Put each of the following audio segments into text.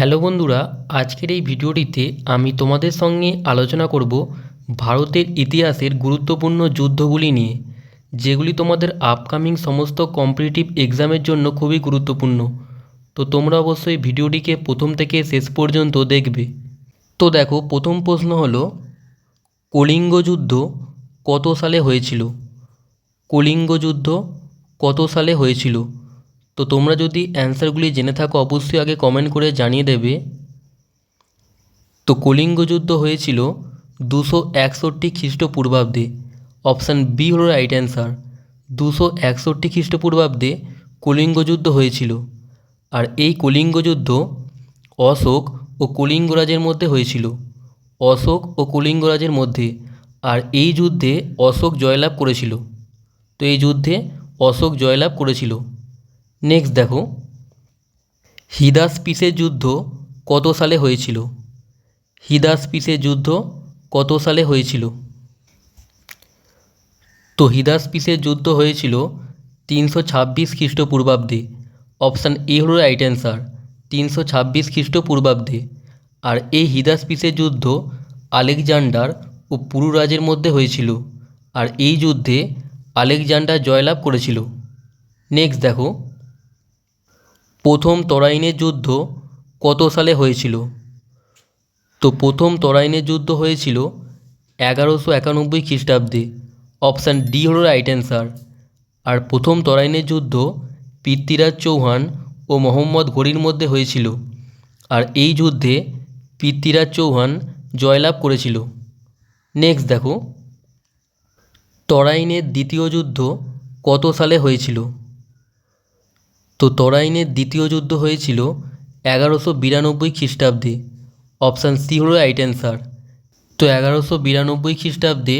Hello বন্ধুরা, আজকের এই ভিডিওটিতে আমি তোমাদের সঙ্গে আলোচনা করব ভারতের ইতিহাসের গুরুত্বপূর্ণ যুদ্ধগুলি নিয়ে, যেগুলি তোমাদের আপকামিং সমস্ত কম্পিটিটিভ এক্সামের জন্য খুবই গুরুত্বপূর্ণ। তো তোমরা অবশ্যই ভিডিওটিকে প্রথম থেকে শেষ পর্যন্ত দেখবে। তো দেখো, প্রথম প্রশ্ন হলো, কলিঙ্গ যুদ্ধ কত সালে হয়েছিল? কলিঙ্গ যুদ্ধ কত সালে হয়েছিল? তো তোমরা যদি অ্যান্সারগুলি জেনে থাকো, অবশ্যই আগে কমেন্ট করে জানিয়ে দেবে। তো কলিঙ্গ যুদ্ধ হয়েছিল দুশো একষট্টি খ্রিস্টপূর্বাব্দে। অপশান বি হলো রাইট অ্যান্সার দুশো একষট্টি খ্রিস্টপূর্বাব্দে কলিঙ্গ যুদ্ধ হয়েছিল। আর এই কলিঙ্গ যুদ্ধ অশোক ও কলিঙ্গরাজের মধ্যে হয়েছিল। অশোক ও কলিঙ্গরাজের মধ্যে। আর এই যুদ্ধে অশোক জয়লাভ করেছিল। তো এই যুদ্ধে অশোক জয়লাভ করেছিল। নেক্সট দেখো। হিদাসপিসের যুদ্ধ কত সালে হয়েছিল? হিদাসপিসের যুদ্ধ কত সালে হয়েছিল? তো হিদাসপিসের যুদ্ধ হয়েছিল তিনশো ছাব্বিশ খ্রিস্টপূর্বাব্দে। অপশান এ হলো রাইট অ্যান্সার তিনশো ছাব্বিশ খ্রিস্টপূর্বাব্দে। আর এই হিদাসপিসের যুদ্ধ আলেকজান্ডার ও পুরুরাজের মধ্যে হয়েছিল। আর এই যুদ্ধে আলেকজান্ডার জয়লাভ করেছিল। নেক্সট দেখো। প্রথম তরাইনের যুদ্ধ কত সালে হয়েছিল? তো প্রথম তরাইনের যুদ্ধ হয়েছিল এগারোশো একানব্বই খ্রিস্টাব্দে। অপশান ডি হলো রাইট অ্যান্সার। আর প্রথম তরাইনের যুদ্ধ পৃথ্বীরাজ চৌহান ও মোহাম্মদ ঘড়ির মধ্যে হয়েছিল। আর এই যুদ্ধে পৃথ্বীরাজ চৌহান জয়লাভ করেছিল। নেক্সট দেখো। তরাইনের দ্বিতীয় যুদ্ধ কত সালে হয়েছিল? তো তরাইনের দ্বিতীয় যুদ্ধ হয়েছিল এগারোশো বিরানব্বই খ্রিস্টাব্দে। অপশান সি হলো রাইট অ্যান্সার তো এগারোশো বিরানব্বই খ্রিস্টাব্দে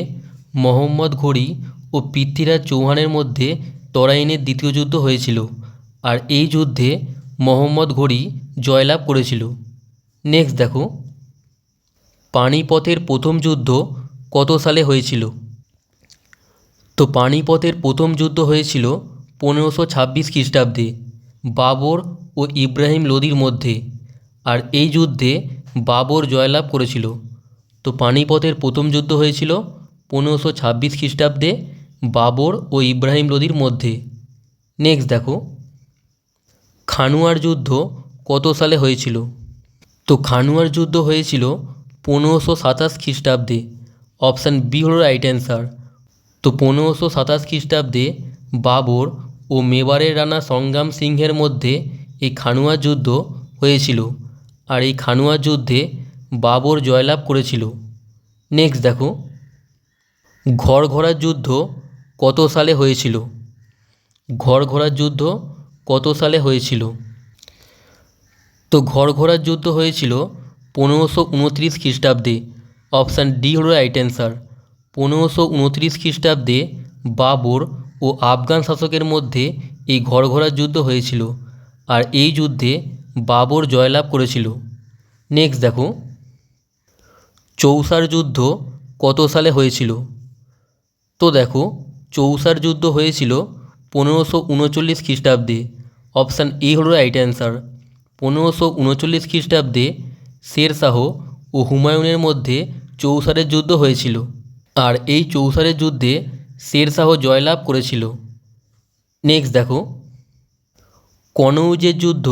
মোহাম্মদ ঘড়ি ও পৃথ্বীরাজ চৌহানের মধ্যে তরাইনের দ্বিতীয় যুদ্ধ হয়েছিল আর এই যুদ্ধে মোহাম্মদ ঘড়ি জয়লাভ করেছিল। নেক্সট দেখো। পানিপথের প্রথম যুদ্ধ কত সালে হয়েছিল? তো পানিপথের প্রথম যুদ্ধ হয়েছিল পনেরোশো ছাব্বিশ খ্রিস্টাব্দে। বাবর ও ইব্রাহিম লোদির মধ্যে। আর এই যুদ্ধে বাবর জয়লাভ করেছিল। তো পানিপথের প্রথম যুদ্ধ হয়েছিল পনেরোশো ছাব্বিশ খ্রিস্টাব্দে বাবর ও ইব্রাহিম লোদির মধ্যে। নেক্সট দেখো। খানুয়ার যুদ্ধ কত সালে হয়েছিল? তো খানুয়ার যুদ্ধ হয়েছিল পনেরোশো সাতাশ খ্রিস্টাব্দে। অপশান বি হলো রাইট অ্যান্সার তো পনেরোশো সাতাশ খ্রিস্টাব্দে বাবর ও মেবারের রানা সংগ্রাম সিংহের মধ্যে এই খানুয়ার যুদ্ধ হয়েছিল আর এই খানুয়ার যুদ্ধে বাবর জয়লাভ করেছিল। নেক্সট দেখো। ঘরঘরার যুদ্ধ কত সালে হয়েছিল? ঘরঘরার যুদ্ধ কত সালে হয়েছিল? তো ঘরঘরার যুদ্ধ হয়েছিল পনেরোশো উনত্রিশ খ্রিস্টাব্দে। অপশান ডি হলো রাইট অ্যান্সার পনেরোশো উনত্রিশ খ্রিস্টাব্দে বাবর ও আফগান শাসকের মধ্যে এই ঘরঘরার যুদ্ধ হয়েছিল আর এই যুদ্ধে বাবর জয়লাভ করেছিল। নেক্সট দেখো। চৌসার যুদ্ধ কত সালে হয়েছিল? তো দেখো, চৌসার যুদ্ধ হয়েছিল পনেরোশো উনচল্লিশ খ্রিস্টাব্দে। অপশান এ হলো রাইট অ্যান্সার পনেরোশো উনচল্লিশ খ্রিস্টাব্দে শেরশাহ ও হুমায়ুনের মধ্যে চৌসারের যুদ্ধ হয়েছিল। আর এই চৌসারের যুদ্ধে শেরশাহ জয়লাভ করেছিল। নেক্সট দেখো। কনৌজের যুদ্ধ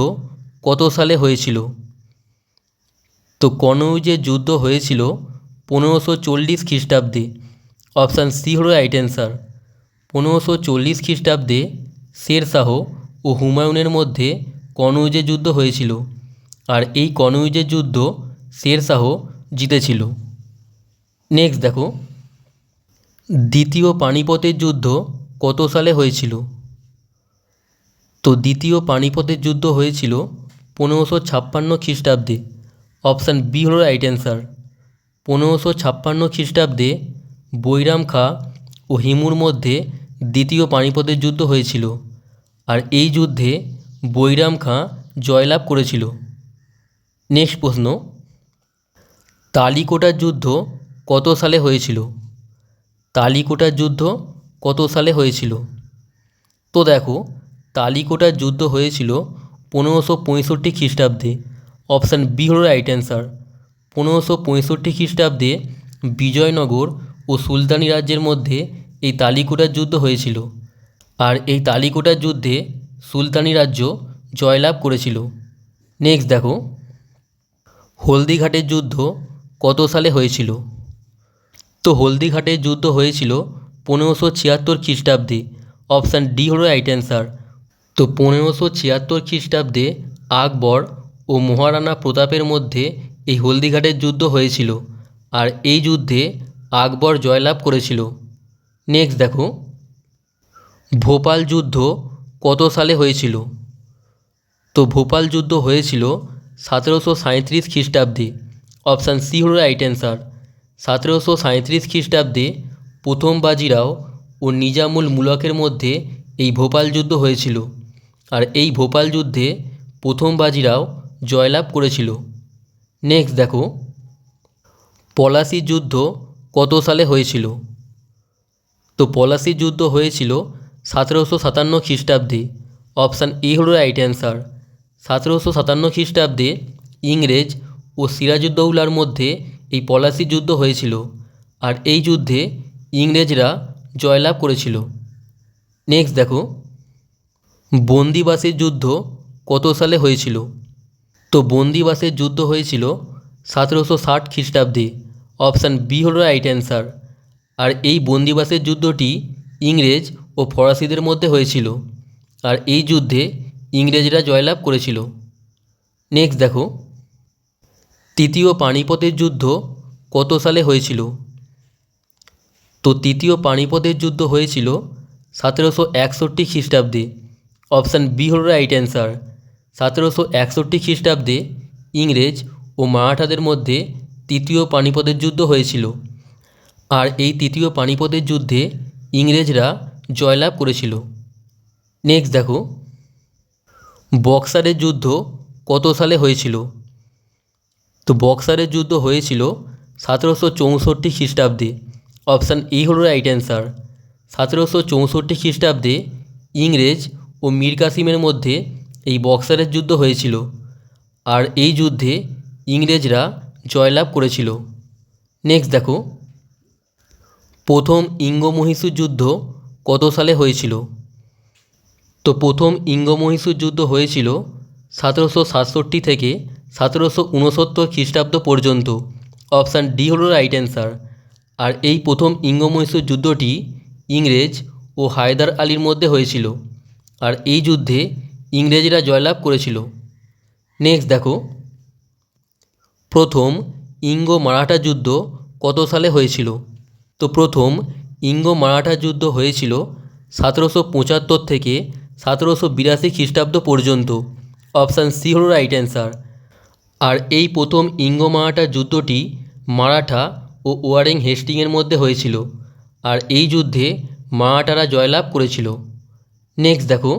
কত সালে হয়েছিল? তো কনৌজের যুদ্ধ হয়েছিল পনেরোশো চল্লিশ খ্রিস্টাব্দে। অপশান সি হলো রাইট অ্যান্সার পনেরোশো চল্লিশ খ্রিস্টাব্দে শেরশাহ ও হুমায়ুনের মধ্যে কনৌজের যুদ্ধ হয়েছিল। আর এই কনৌজের যুদ্ধ শেরশাহ জিতেছিল। নেক্সট দেখো। দ্বিতীয় পানিপথের যুদ্ধ কত সালে হয়েছিল? তো দ্বিতীয় পানিপথের যুদ্ধ হয়েছিল পনেরোশো ছাপ্পান্ন খ্রিস্টাব্দে। অপশান বি হলো রাইট অ্যান্সার পনেরোশো ছাপ্পান্ন খ্রিস্টাব্দে বৈরাম খাঁ ও হিমুর মধ্যে দ্বিতীয় পানিপথের যুদ্ধ হয়েছিল আর এই যুদ্ধে বৈরাম খাঁ জয়লাভ করেছিল। নেক্সট প্রশ্ন, তালিকোটার যুদ্ধ কত সালে হয়েছিল? তালিকোটার যুদ্ধ কত সালে হয়েছিল? তো দেখো, তালিকোটার যুদ্ধ হয়েছিল পনেরোশো পঁয়ষট্টি খ্রিস্টাব্দে। অপশান বি হলো রাইট অ্যান্সার পনেরোশো পঁয়ষট্টি খ্রিস্টাব্দে বিজয়নগর ও সুলতানি রাজ্যের মধ্যে এই তালিকোটার যুদ্ধ হয়েছিল। আর এই তালিকোটার যুদ্ধে সুলতানি রাজ্য জয়লাভ করেছিল। নেক্সট দেখো, হলদিঘাটের যুদ্ধ কত সালে হয়েছিল? তো হলদিঘাটের যুদ্ধ হয়েছিল পনেরোশো ছিয়াত্তর খ্রিস্টাব্দে। অপশান ডি হলো রাইট অ্যান্সার তো পনেরোশো ছিয়াত্তর খ্রিস্টাব্দে আকবর ও মহারানা প্রতাপের মধ্যে এই হলদিঘাটের যুদ্ধ হয়েছিল আর এই যুদ্ধে আকবর জয়লাভ করেছিল। নেক্সট দেখো। ভোপাল যুদ্ধ কত সালে হয়েছিল? তো ভোপাল যুদ্ধ হয়েছিল সতেরোশো সাঁইত্রিশ খ্রিস্টাব্দে। অপশান সি হল রাইট অ্যান্সার সতেরোশো সাঁইত্রিশ খ্রিস্টাব্দে প্রথম বাজিরাও ও নিজামুল মুলকের মধ্যে এই ভোপাল যুদ্ধ হয়েছিল। আর এই ভোপাল যুদ্ধে প্রথম বাজিরাও জয়লাভ করেছিল। নেক্সট দেখো। পলাশি যুদ্ধ কত সালে হয়েছিল? তো পলাশি যুদ্ধ হয়েছিল সতেরোশো সাতান্ন খ্রিস্টাব্দে। অপশান এ হলো রাইট অ্যান্সার সতেরোশো সাতান্ন খ্রিস্টাব্দে ইংরেজ ও সিরাজউদ্দৌলার মধ্যে এই পলাশি যুদ্ধ হয়েছিল আর এই যুদ্ধে ইংরেজরা জয়লাভ করেছিল। নেক্সট দেখো, বন্দিবাসের যুদ্ধ কত সালে হয়েছিল? তো বন্দিবাসের যুদ্ধ হয়েছিল সতেরোশো ষাট খ্রিস্টাব্দে। অপশান বি হলো রাইট অ্যান্সার আর এই বন্দিবাসের যুদ্ধটি ইংরেজ ও ফরাসিদের মধ্যে হয়েছিল। আর এই যুদ্ধে ইংরেজরা জয়লাভ করেছিল। নেক্সট দেখো তৃতীয় পানিপথের যুদ্ধ কত সালে হয়েছিল? তো তৃতীয় পানিপথের যুদ্ধ হয়েছিল সতেরোশো একষট্টি খ্রিস্টাব্দে। অপশান বি হল রাইট অ্যান্সার সতেরোশো একষট্টি খ্রিস্টাব্দে ইংরেজ ও মারাঠাদের মধ্যে তৃতীয় পানিপথের যুদ্ধ হয়েছিল। আর এই তৃতীয় পানিপথের যুদ্ধে ইংরেজরা জয়লাভ করেছিল। নেক্সট দেখো। বক্সারের যুদ্ধ কত সালে হয়েছিল? তো বক্সারের যুদ্ধ হয়েছিল সতেরোশো চৌষট্টি খ্রিস্টাব্দে। অপশান এ হলো রাইট অ্যান্সার সতেরোশো চৌষট্টি খ্রিস্টাব্দে ইংরেজ ও মীর কাসিমের মধ্যে এই বক্সারের যুদ্ধ হয়েছিল। আর এই যুদ্ধে ইংরেজরা জয়লাভ করেছিল। নেক্সট দেখো। প্রথম ইঙ্গমহিষু যুদ্ধ কত সালে হয়েছিল? তো প্রথম ইঙ্গমহিষু যুদ্ধ হয়েছিল সতেরোশো সাতষট্টি থেকে সতেরোশো উনসত্তর খ্রিস্টাব্দ পর্যন্ত। অপশান ডি হলো রাইট অ্যান্সার আর এই প্রথম ইঙ্গমহিষু যুদ্ধটি ইংরেজ ও হায়দার আলীর মধ্যে হয়েছিল। আর এই যুদ্ধে ইংরেজরা জয়লাভ করেছিল। নেক্সট দেখো। প্রথম ইঙ্গ মারাঠা যুদ্ধ কত সালে হয়েছিল? তো প্রথম ইঙ্গ মারাঠা যুদ্ধ হয়েছিল সতেরোশো পঁচাত্তর থেকে সতেরোশো বিরাশি খ্রিস্টাব্দ পর্যন্ত। অপশান সি হল রাইট অ্যান্সার আর এই প্রথম ইঙ্গ মারাঠা যুদ্ধটি মারাঠা ও ওয়ারেং হেস্টিংয়ের মধ্যে হয়েছিল, আর এই যুদ্ধে মারাঠারা জয়লাভ করেছিল। নেক্সট দেখো।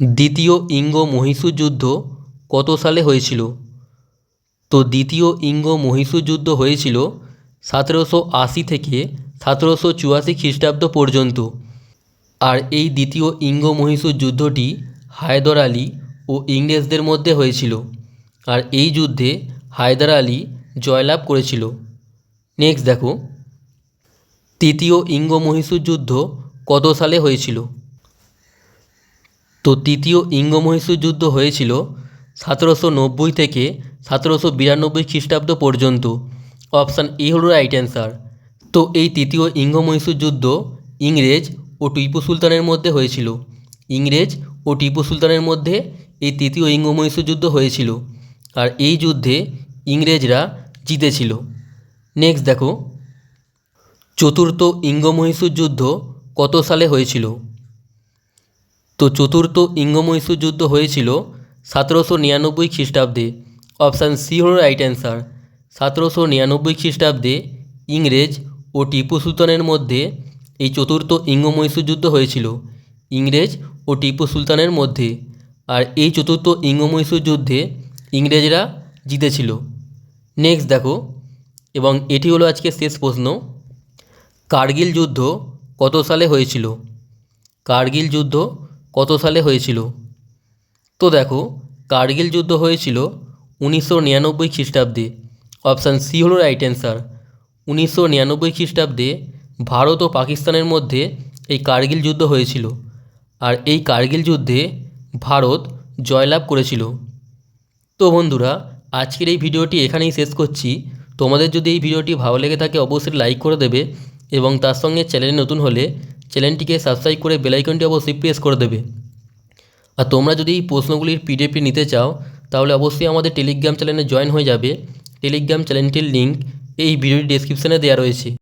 দ্বিতীয় ইঙ্গ মহীশূর যুদ্ধ কত সালে হয়েছিল? তো দ্বিতীয় ইঙ্গ মহীশূর যুদ্ধ হয়েছিল সতেরোশো আশি থেকে সতেরোশো চুয়াশি খ্রিস্টাব্দ পর্যন্ত, আর এই দ্বিতীয় ইঙ্গ মহীশূর যুদ্ধটি হায়দর আলী ও ইংরেজদের মধ্যে হয়েছিল। আর এই যুদ্ধে হায়দার আলী জয়লাভ করেছিল। নেক্সট দেখো। তৃতীয় ইঙ্গ মহীশূর যুদ্ধ কত সালে হয়েছিল? তো তৃতীয় ইঙ্গ মহীশূর যুদ্ধ হয়েছিল সতেরোশো নব্বই থেকে সতেরোশো বিরানব্বই খ্রিস্টাব্দ পর্যন্ত। অপশান এ হলো রাইট অ্যান্সার তো এই তৃতীয় ইঙ্গ মহীশূর যুদ্ধ ইংরেজ ও টিপু সুলতানের মধ্যে হয়েছিল। ইংরেজ ও টিপু সুলতানের মধ্যে এই তৃতীয় ইঙ্গ মহীশূর যুদ্ধ হয়েছিল। আর এই যুদ্ধে ইংরেজরা জিতেছিল। নেক্সট দেখো। চতুর্থ ইঙ্গ মহীশূর যুদ্ধ কত সালে হয়েছিল? তো চতুর্থ ইঙ্গমহীশূর যুদ্ধ হয়েছিল সতেরোশো নিরানব্বই খ্রিস্টাব্দে। অপশান সি হল রাইট অ্যান্সার সতেরোশো নিরানব্বই খ্রিস্টাব্দে ইংরেজ ও টিপু সুলতানের মধ্যে এই চতুর্থ ইঙ্গমহীশূর যুদ্ধ হয়েছিল। ইংরেজ ও টিপু সুলতানের মধ্যে। আর এই চতুর্থ ইঙ্গমহীশূর যুদ্ধে ইংরেজরা জিতেছিল। নেক্সট দেখো, এবং এটি হলো আজকে শেষ প্রশ্ন। কার্গিল যুদ্ধ কত সালে হয়েছিল? কার্গিল যুদ্ধ কত সালে হয়েছিল? তো দেখো, কার্গিল যুদ্ধ হয়েছিল উনিশশো নিরানব্বই খ্রিস্টাব্দে। অপশান সি হলো রাইট অ্যান্সার উনিশশো নিরানব্বই খ্রিস্টাব্দে ভারত ও পাকিস্তানের মধ্যে এই কার্গিল যুদ্ধ হয়েছিল। আর এই কার্গিল যুদ্ধে ভারত জয়লাভ করেছিল। তো বন্ধুরা, আজকের এই ভিডিওটি এখানেই শেষ করছি। তোমাদের যদি এই ভিডিওটি ভালো লেগে থাকে, অবশ্যই লাইক করে দেবে এবং তার সঙ্গে চ্যানেলে নতুন হলে চ্যানেলটিকে সাবস্ক্রাইব করে বেলাইকনটি অবশ্যই প্রেস করে দেবে। আর তোমরা যদি এই প্রশ্নগুলির পিডিএফটি নিতে চাও, তাহলে অবশ্যই আমাদের টেলিগ্রাম চ্যানেলে জয়েন হয়ে যাবে। টেলিগ্রাম চ্যানেলটির লিঙ্ক এই ভিডিওর ডেসক্রিপশানে দেওয়া রয়েছে।